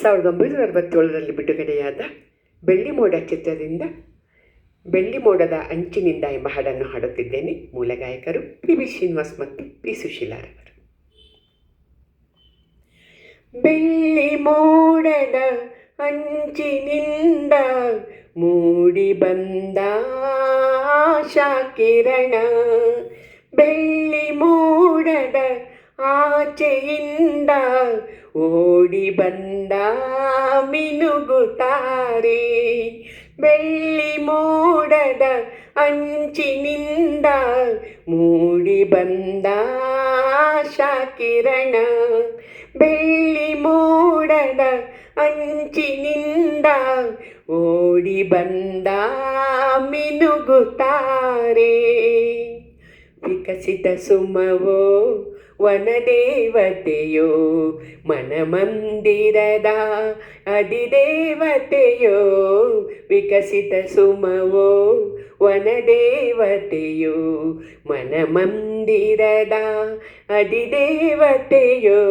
ಸಾವಿರದ ಒಂಬೈನೂರ ಅರವತ್ತೇಳರಲ್ಲಿ ಬಿಡುಗಡೆಯಾದ ಬೆಳ್ಳಿ ಮೋಡ ಚಿತ್ರದಿಂದ ಬೆಳ್ಳಿ ಮೋಡದ ಅಂಚಿನಿಂದ ಎಂಬ ಹಾಡನ್ನು ಹಾಡುತ್ತಿದ್ದೇನೆ ಮೂಲ ಗಾಯಕರು ಪಿ ಬಿ ಶ್ರೀನಿವಾಸ್ ಮತ್ತು ಪಿ ಸುಶೀಲಾರವರು. ಬೆಳ್ಳಿ ಮೋಡದ ಅಂಚಿನಿಂದ ಮೂಡಿ ಬಂದ ಆಶಾ ಕಿರಣ ಬೆಳ್ಳಿ ಮೋಡದ ಆಚೆಯಿಂದ ಓಡಿ ಬಂದ ಮಿನುಗುತ್ತಾರೆ ಬೆಳ್ಳಿ ಮೋಡದ ಅಂಚಿನಿಂದ ಮೂಡಿ ಬಂದ ಕಿರಣ ಬೆಳ್ಳಿ ಮೋಡದ ಅಂಚಿನಿಂದ ಓಡಿ ಬಂದ ಮಿನುಗುತ್ತಾರೆ ವಿಕಸಿತ ಸುಮವೋ ವನದೇವತೆಯೋ ಮನಮಂದಿರದ ಅಧಿದೇವತೆಯೋ ವಿಕಸಿತ ಸುಮವೋ ವನದೇವತೆಯೋ ಮನಮಂದಿರದ ಅಧಿದೇವತೆಯೋ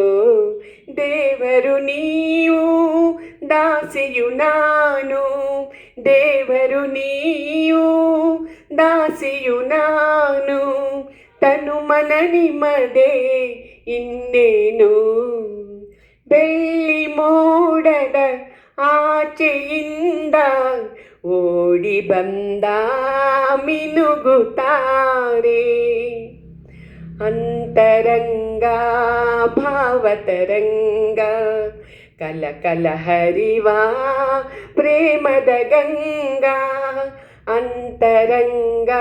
ದೇವರು ನೀವು ದಾಸಿಯು ನಾನು ದೇವರು ನೀವು ದಾಸಿಯು ನಾನು ತನು ಮನ ನಿಮ್ಮದೇ ಇನ್ನೇನು ಬೆಳ್ಳಿ ಮೋಡದ ಆಚೆಯಿಂದ ಓಡಿ ಬಂದ ಮಿನುಗುತ್ತಾರೆ ಅಂತರಂಗ ಭಾವತರಂಗ ಕಲ ಕಲ ಹರಿವ ಪ್ರೇಮದ ಗಂಗಾ ಅಂತರಂಗ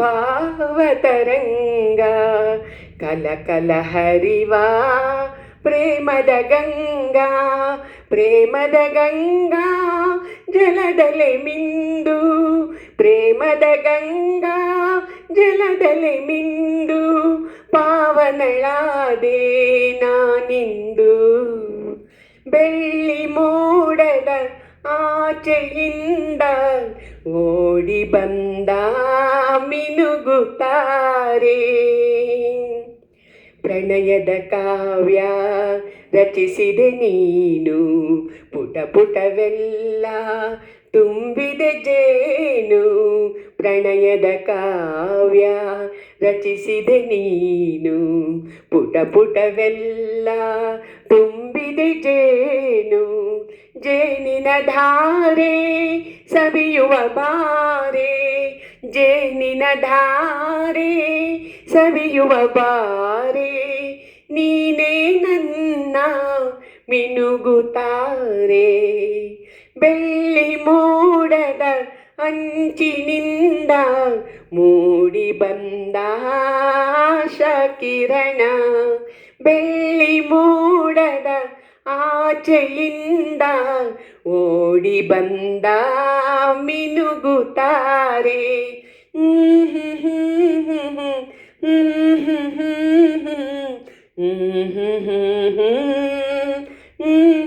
ಭಾವತರಂಗ ಕಲ ಕಲ ಹರಿವ ಪ್ರೇಮದ ಗಂಗಾ ಪ್ರೇಮದ ಗಂಗಾ ಜಲದಲೆ ಮಿಂದು ಪ್ರೇಮದ ಗಂಗಾ ಜಲದಲೆ ಮಿಂದು ಪಾವನಳಾದೆ ನಾನಿಂದು ಬೆಳ್ಳಿ ಮೋಡದ ಆಚೆಯಿಂದ ಓಡಿ ಬಂದ ಮಿನುಗುತ್ತಾರೆ ಪ್ರಣಯದ ಕಾವ್ಯ ರಚಿಸಿದೆ ನೀನು ಪುಟ ಪುಟವೆಲ್ಲ ತುಂಬಿದೆ ಜೇನು ಪ್ರಣಯದ ಕಾವ್ಯ ರಚಿಸಿದೆ ನೀನು ಪುಟ ಪುಟವೆಲ್ಲ ತುಂಬಿದೆ ಜೇನು ಜೇನಿನ ಧಾರೆ ಸವಿಯುವ ಬಾರೆ ಜೇನಿನ ಧಾರೆ ಸವಿಯುವ ಬಾರೆ ನೀನೇ ನನ್ನ ಮಿನುಗುತ್ತಾರೆ ಬೆಳ್ಳಿ ಮೋಡದ ಅಂಚಿನಿಂದ ಮೂಡಿ ಬಂದ ಆಶಾ ಕಿರಣ ಬೆಳ್ಳಿ ಮೋಡದ ಚೆಲಿಂದ ಓಡಿ ಬಂದ ಮಿನುಗುತ್ತಾರೆ ಹ್ಮ್